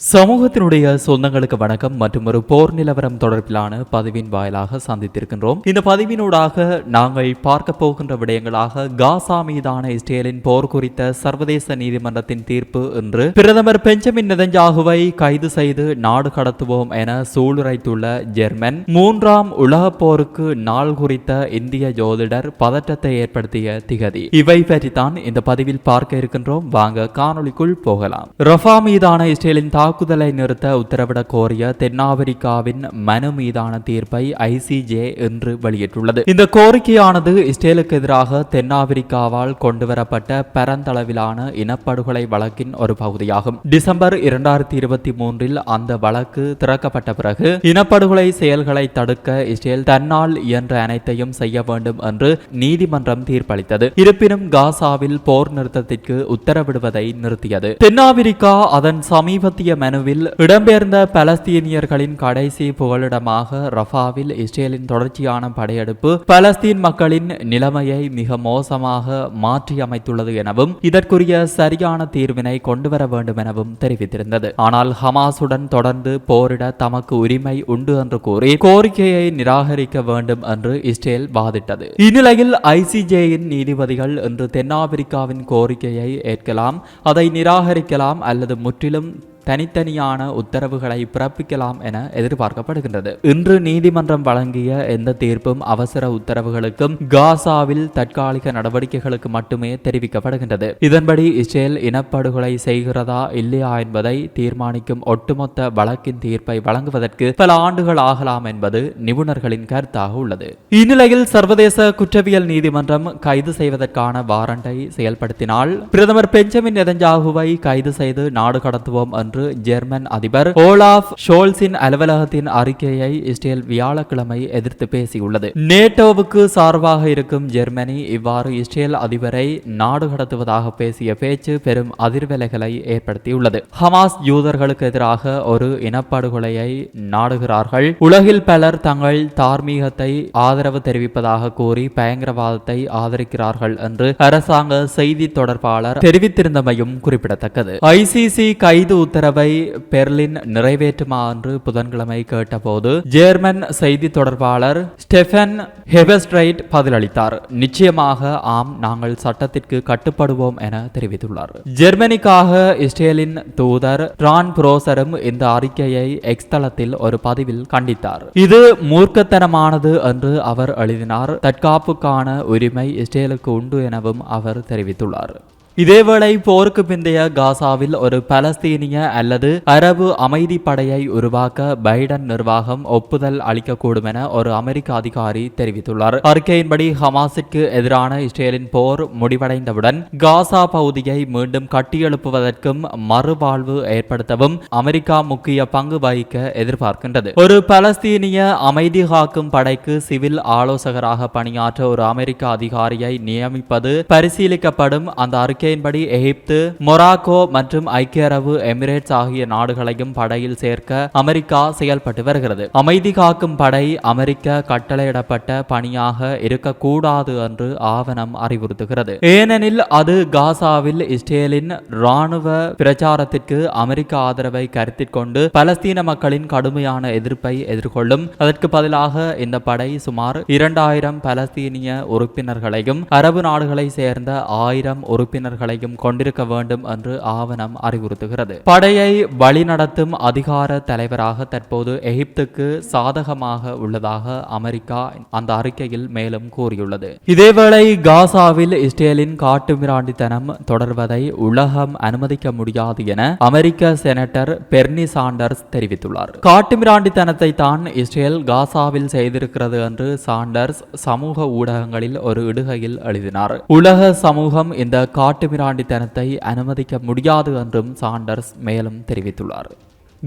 சமூகத்தினுடைய சொந்தங்களுக்கு வணக்கம் மற்றும் ஒரு போர் நிலவரம் தொடர்பிலான பதிவின் வாயிலாக சந்தித்திருக்கின்றோம். இந்த பதிவினூடாக நாங்கள் பார்க்க போகின்ற விடயங்களாக காசா மீதான இஸ்ரேலின் போர் குறித்த சர்வதேச நீதிமன்றத்தின் தீர்ப்பு என்று பிரதமர் பெஞ்சமின் நெதஞ்சாகுவை கைது செய்து நாடு கடத்துவோம் என சூளுரைத்துள்ள ஜெர்மன் மூன்றாம் உலகப் போருக்கு நாள் குறித்த இந்திய ஜோதிடர் பதற்றத்தை ஏற்படுத்திய திகதி. இவை பற்றித்தான் இந்த பதிவில் பார்க்க இருக்கின்றோம். வாங்க காணொளிக்குள் போகலாம். ரஃபா மீதான இஸ்ரேலின் தாக்குதலை நிறுத்த உத்தரவிடக் கோரிய தென்னாப்பிரிக்காவின் மனு மீதான தீர்ப்பை ஐசிஜே இன்று வெளியிட்டுள்ளது. இந்த கோரிக்கையானது இஸ்ரேலுக்கு எதிராக தென்னாப்பிரிக்காவால் கொண்டுவரப்பட்ட பரந்தளவிலான இனப்படுகொலை வழக்கின் ஒரு பகுதியாகும். டிசம்பர் இரண்டாயிரத்தி இருபத்தி மூன்றில் அந்த வழக்கு திறக்கப்பட்ட பிறகு இனப்படுகொலை செயல்களை தடுக்க இஸ்ரேல் தன்னால் இயன்ற அனைத்தையும் செய்ய வேண்டும் என்று நீதிமன்றம் தீர்ப்பளித்தது. இருப்பினும் காசாவில் போர் நிறுத்தத்திற்கு உத்தரவிடுவதை நிறுத்தியது. தென்னாப்பிரிக்கா அதன் சமீபத்திய மனுவில் இடம்பெயர்ந்த பலஸ்தீனியர்களின் கடைசி புகலிடமாக ரஃபாவில் இஸ்ரேலின் தொடர்ச்சியான படையெடுப்பு பலஸ்தீன் மக்களின் நிலைமையை மிக மோசமாக மாற்றி அமைத்துள்ளது எனவும் இதற்குரிய சரியான தீர்வினை கொண்டுவர வேண்டும் எனவும் தெரிவித்திருந்தது. ஆனால் ஹமாசுடன் தொடர்ந்து போரிட தமக்கு உரிமை உண்டு என்று கூறி கோரிக்கையை நிராகரிக்க வேண்டும் என்று இஸ்ரேல் வாதிட்டது. இந்நிலையில் ஐசிஜேயின் நீதிபதிகள் இன்று தென்னாப்பிரிக்காவின் கோரிக்கையை ஏற்கலாம் அதை நிராகரிக்கலாம் அல்லது முற்றிலும் தனித்தனியான உத்தரவுகளை பிறப்பிக்கலாம் என எதிர்பார்க்கப்படுகின்றது. இன்று நீதிமன்றம் வழங்கிய எந்த தீர்ப்பும் அவசர உத்தரவுகளுக்கும் காசாவில் தற்காலிக நடவடிக்கைகளுக்கு மட்டுமே தெரிவிக்கப்படுகின்றது. இதன்படி இஸ்ரேல் இனப்படுகொலை செய்கிறதா இல்லையா என்பதை தீர்மானிக்கும் ஒட்டுமொத்த வழக்கின் தீர்ப்பை வழங்குவதற்கு பல ஆண்டுகள் ஆகலாம் என்பது நிபுணர்களின் கருத்தாக உள்ளது. இந்நிலையில் சர்வதேச குற்றவியல் நீதிமன்றம் கைது செய்வதற்கான வாரண்டை செயல்படுத்தினால் பிரதமர் பெஞ்சமின் நெதஞ்சாகுவை கைது செய்து நாடு கடத்துவோம் என்று ஜெர்மன் அதிபர் ஓலாஃப் ஷோல்ஸின் அலுவலகத்தின் அறிக்கையை இஸ்ரேல் வியாழக்கிழமை எதிர்த்து பேசியுள்ளது. நேட்டோவுக்கு சார்பாக இருக்கும் ஜெர்மனி இவ்வாறு இஸ்ரேல் அதிபரை நாடு கடத்துவதாக பேசிய பேச்சு பெரும் அதிர்வலைகளை ஏற்படுத்தியுள்ளது. ஹமாஸ் யூதர்களுக்கு எதிராக ஒரு இனப்படுகொலையை நாடுகிறார்கள். உலகில் பலர் தங்கள் தார்மீகத்தை ஆதரவு தெரிவிப்பதாக கூறி பயங்கரவாதத்தை ஆதரிக்கிறார்கள் என்று அரசாங்க செய்தி தொடர்பாளர் தெரிவித்திருந்தமையும் குறிப்பிடத்தக்கது. ஐசிசி கைது உத்தரவு பெர்லின் நிறைவேற்றுமா என்று புதன்கிழமை கேட்டபோது ஜேர்மன் செய்தி தொடர்பாளர் ஸ்டெஃபன் ஹெபஸ்ட்ரைட் பதிலளித்தார். நிச்சயமாக ஆம் நாங்கள் சட்டத்திற்கு கட்டுப்படுவோம் என தெரிவித்துள்ளார். ஜெர்மனிக்காக இஸ்ரேலின் தூதர் ரான் புரோசரும் இந்த அறிக்கையை எக்ஸ் தளத்தில் ஒரு பதிவில் கண்டித்தார். இது மூர்க்கத்தனமானது என்று அவர் எழுதினார். தற்காப்புக்கான உரிமை இஸ்ரேலுக்கு உண்டு எனவும் அவர் தெரிவித்துள்ளார். இதேவேளை போருக்கு பிந்தைய காசாவில் ஒரு பலஸ்தீனிய அல்லது அரபு அமைதி படையை உருவாக்க பைடன் நிர்வாகம் ஒப்புதல் அளிக்கக்கூடும் என ஒரு அமெரிக்க அதிகாரி தெரிவித்துள்ளார். அறிக்கையின்படி ஹமாஸிற்கு எதிரான இஸ்ரேலின் போர் முடிவடைந்தவுடன் காசா பகுதியை மீண்டும் கட்டியெழுப்புவதற்கும் மறுவாழ்வு ஏற்படுத்தவும் அமெரிக்கா முக்கிய பங்கு வகிக்க எதிர்பார்க்கின்றது. ஒரு பலஸ்தீனிய அமைதி காக்கும் படைக்கு சிவில் ஆலோசகராக பணியாற்ற ஒரு அமெரிக்க அதிகாரியை நியமிப்பது பரிசீலிக்கப்படும் அந்த அறிக்கை அறிக்கையின்படி எகிப்து மொராக்கோ மற்றும் ஐக்கிய அரபு எமிரேட்ஸ் ஆகிய நாடுகளையும் படையில் சேர்க்க அமெரிக்கா செயல்பட்டு வருகிறது. அமைதி காக்கும் படை அமெரிக்க கட்டளையிடப்பட்ட பணியாக இருக்கக்கூடாது என்று ஆவணம் அறிவுறுத்துகிறது. ஏனெனில் அது காசாவில் இஸ்ரேலின் ராணுவ பிரச்சாரத்திற்கு அமெரிக்க ஆதரவை கருத்தில் கொண்டு பலஸ்தீன மக்களின் கடுமையான எதிர்ப்பை எதிர்கொள்ளும். அதற்கு பதிலாக இந்த படை சுமார் இரண்டாயிரம் பலஸ்தீனிய உறுப்பினர்களையும் அரபு நாடுகளை சேர்ந்த ஆயிரம் உறுப்பினர் உறுப்பினர்களையும் கொண்டிருக்க வேண்டும் என்று ஆவணம் அறிவுறுத்துகிறது. படையை வழிநடத்தும் அதிகார தலைவராக தற்போது எகிப்துக்கு சாதகமாக உள்ளதாக அமெரிக்கா அந்த அறிக்கையில் மேலும் கூறியுள்ளது. இதேவேளை காசாவில் இஸ்ரேலின் காட்டுமிராண்டித்தனம் தொடர்வதை உலகம் அனுமதிக்க முடியாது என அமெரிக்க செனட்டர் பெர்னி சாண்டர்ஸ் தெரிவித்துள்ளார். காட்டுமிராண்டித்தனத்தை தான் இஸ்ரேல் காசாவில் செய்திருக்கிறது என்று சாண்டர்ஸ் சமூக ஊடகங்களில் ஒரு இடுகையில் எழுதினார். உலக சமூகம் இந்த காட்டு காட்டுமிராண்டித்தனத்தை அனுமதிக்க முடியாது என்றும் சாண்டர்ஸ் மேலும் தெரிவித்துள்ளார்.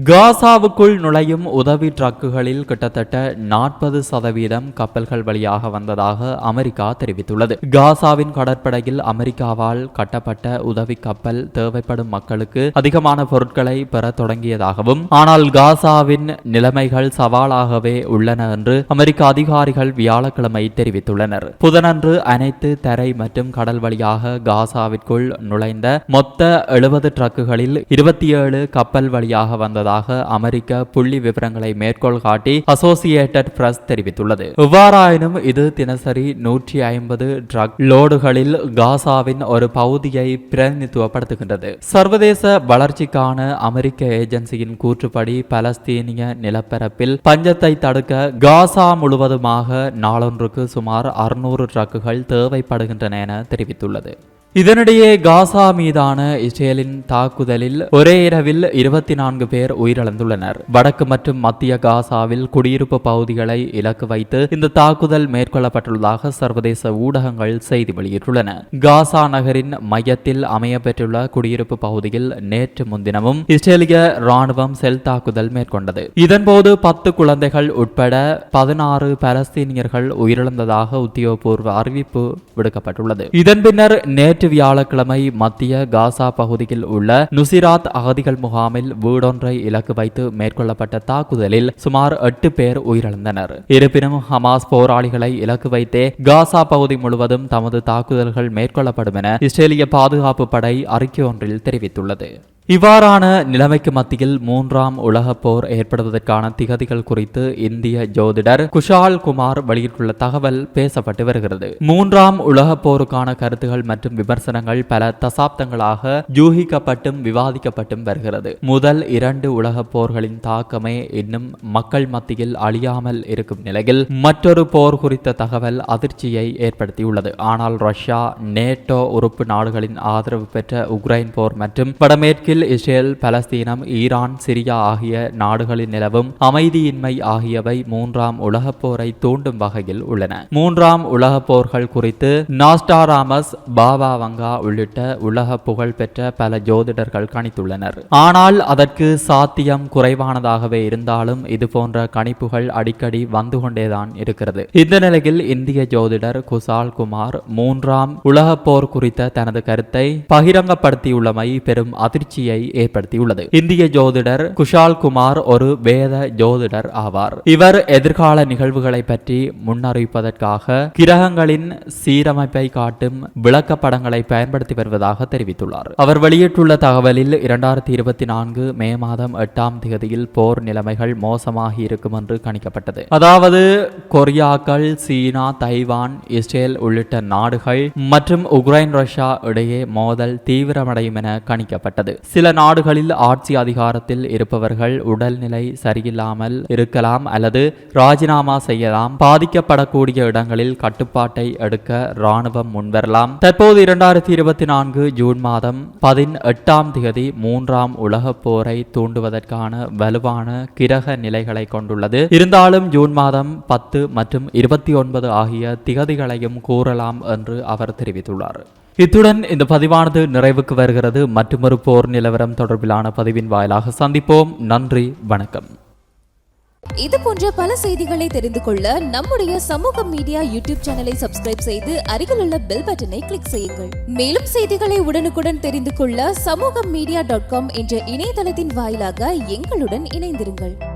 காசாவுக்குள் நுழையும் உதவி ட்ரக்குகளில் கிட்டத்தட்ட நாற்பது சதவீதம் கப்பல்கள் வழியாக வந்ததாக அமெரிக்கா தெரிவித்துள்ளது. காசாவின் கடற்படையில் அமெரிக்காவால் கட்டப்பட்ட உதவி கப்பல் தேவைப்படும் மக்களுக்கு அதிகமான பொருட்களை பெற தொடங்கியதாகவும் ஆனால் காசாவின் நிலைமைகள் சவாலாகவே உள்ளன என்று அமெரிக்க அதிகாரிகள் வியாழக்கிழமை தெரிவித்துள்ளனர். புதனன்று அனைத்து தரை மற்றும் கடல் வழியாக காசாவிற்குள் நுழைந்த மொத்த எழுபது ட்ரக்குகளில் இருபத்தி ஏழு கப்பல் வழியாக வந்தது இருப்பதாக அமெரிக்க புள்ளி விவரங்களை மேற்கோள் காட்டி அசோசியேட்டட் பிரஸ் தெரிவித்துள்ளது. எவ்வாறாயினும் இது தினசரி நூற்றி ஐம்பது ட்ரக் லோடுகளில் காசாவின் ஒரு பகுதியை பிரதிநிதித்துவப்படுத்துகின்றது. சர்வதேச வளர்ச்சிக்கான அமெரிக்க ஏஜென்சியின் கூற்றுப்படி பலஸ்தீனிய நிலப்பரப்பில் பஞ்சத்தை தடுக்க காசா முழுவதுமாக நாளொன்றுக்கு சுமார் அறுநூறு ட்ரக்குகள் தேவைப்படுகின்றன என தெரிவித்துள்ளது. இதனிடையே காசா மீதான இஸ்ரேலின் தாக்குதலில் ஒரே இரவில் இருபத்தி நான்கு பேர் உயிரிழந்துள்ளனர். வடக்கு மற்றும் மத்திய காசாவில் குடியிருப்பு பகுதிகளை இலக்கு வைத்து இந்த தாக்குதல் மேற்கொள்ளப்பட்டுள்ளதாக சர்வதேச ஊடகங்கள் செய்தி வெளியிட்டுள்ளன. காசா நகரின் மையத்தில் அமைய பெற்றுள்ள குடியிருப்பு பகுதியில் நேற்று முன்தினமும் இஸ்ரேலிய ராணுவம் செல் தாக்குதல் மேற்கொண்டது. இதன்போது பத்து குழந்தைகள் உட்பட பதினாறு பலஸ்தீனியர்கள் உயிரிழந்ததாக உத்தியோகபூர்வ அறிவிப்பு விடுக்கப்பட்டுள்ளது. இதன் பின்னர் நேற்று வியாழக்கிழமை மத்திய காசா பகுதியில் உள்ள நுசிராத் அகதிகள் முகாமில் வீடொன்றை இலக்கு வைத்து மேற்கொள்ளப்பட்ட தாக்குதலில் சுமார் எட்டு பேர் உயிரிழந்தனர். இருப்பினும் ஹமாஸ் போராளிகளை இலக்கு வைத்தே காசா பகுதி முழுவதும் தமது தாக்குதல்கள் மேற்கொள்ளப்படும் என இஸ்ரேலிய பாதுகாப்பு படை அறிக்கை ஒன்றில் தெரிவித்துள்ளது. இவ்வாறான நிலைமைக்கு மத்தியில் மூன்றாம் உலகப் போர் ஏற்படுவதற்கான திகதிகள் குறித்து இந்திய ஜோதிடர் குஷால் குமார் வெளியிட்டுள்ள தகவல் பேசப்பட்டு வருகிறது. மூன்றாம் உலகப் போருக்கான கருத்துகள் மற்றும் விமர்சனங்கள் பல தசாப்தங்களாக யூகிக்கப்பட்டும் விவாதிக்கப்பட்டும் வருகிறது. முதல் இரண்டு உலகப் போர்களின் தாக்கமே இன்னும் மக்கள் மத்தியில் அழியாமல் இருக்கும் நிலையில் மற்றொரு போர் குறித்த தகவல் அதிர்ச்சியை ஏற்படுத்தியுள்ளது. ஆனால் ரஷ்யா நேட்டோ உறுப்பு நாடுகளின் ஆதரவு பெற்ற உக்ரைன் போர் மற்றும் வடமேற்கில் இஸ்ரேல் பலஸ்தீனம் ஈரான் சிரியா ஆகிய நாடுகளில் நிலவும் அமைதியின்மை ஆகியவை மூன்றாம் உலகப் போரை தூண்டும் வகையில் உள்ளன. மூன்றாம் உலகப் போர்கள் குறித்து நாஸ்டாராமஸ் பாபா வங்கா உள்ளிட்ட உலக புகழ் பெற்ற பல ஜோதிடர்கள் கணித்துள்ளனர். ஆனால் அதற்கு சாத்தியம் குறைவானதாகவே இருந்தாலும் இது போன்ற கணிப்புகள் அடிக்கடி வந்து கொண்டேதான் இருக்கிறது. இந்த நிலையில் இந்திய ஜோதிடர் குசால் குமார் மூன்றாம் உலகப் போர் குறித்த தனது கருத்தை பகிரங்கப்படுத்தியுள்ளமை பெரும் அதிர்ச்சியை ஏற்படுத்தியுள்ளது. இந்திய ஜோதிடர் குஷால் குமார் ஒரு வேத ஜோதிடர் ஆவார். இவர் எதிர்கால நிகழ்வுகளை பற்றி முன்னறிவிப்பதற்காக கிரகங்களின் சீரமைப்பை காட்டும் விளக்கப்படங்களை பயன்படுத்தி வருவதாக தெரிவித்துள்ளார். அவர் வெளியிட்டுள்ள தகவலில் இரண்டாயிரத்தி இருபத்தி நான்கு மே மாதம் எட்டாம் தேதியில் போர் நிலைமைகள் மோசமாகி இருக்கும் என்று கணிக்கப்பட்டது. அதாவது கொரியாக்கள் சீனா தைவான் இஸ்ரேல் உள்ளிட்ட நாடுகள் மற்றும் உக்ரைன் ரஷ்யா இடையே மோதல் தீவிரமடையும் என கணிக்கப்பட்டது. சில நாடுகளில் ஆட்சி அதிகாரத்தில் இருப்பவர்கள் உடல்நிலை சரியில்லாமல் இருக்கலாம் அல்லது ராஜினாமா செய்யலாம். பாதிக்கப்படக்கூடிய இடங்களில் கட்டுப்பாட்டை எடுக்க ராணுவம் முன்வரலாம். தற்போது இரண்டாயிரத்தி இருபத்தி நான்கு ஜூன் மாதம் பதினெட்டாம் திகதி மூன்றாம் உலகப் போரை தூண்டுவதற்கான வலுவான கிரக நிலைகளை கொண்டுள்ளது. இருந்தாலும் ஜூன் மாதம் பத்து மற்றும் இருபத்தி ஒன்பது ஆகிய திகதிகளையும் கூறலாம் என்று அவர் தெரிவித்துள்ளார். இத்துடன் இந்த பதிவானது நிறைவுக்கு வருகிறது. மற்றொரு போர் நிலவரம் தொடர்பிலான பதிவின் வாயிலாக சந்திப்போம். நன்றி வணக்கம். இது போன்ற பல செய்திகளை தெரிந்து கொள்ள நம்முடைய சமூக மீடியா யூடியூப் சேனலை சப்ஸ்கிரைப் செய்து அருகில் உள்ள பெல் பட்டனை கிளிக் செய்யுங்கள். மேலும் செய்திகளை உடனுக்குடன் தெரிந்து கொள்ள சமூக மீடியா டாட் காம் என்ற இணையதளத்தின் வாயிலாக எங்களுடன் இணைந்திருங்கள்.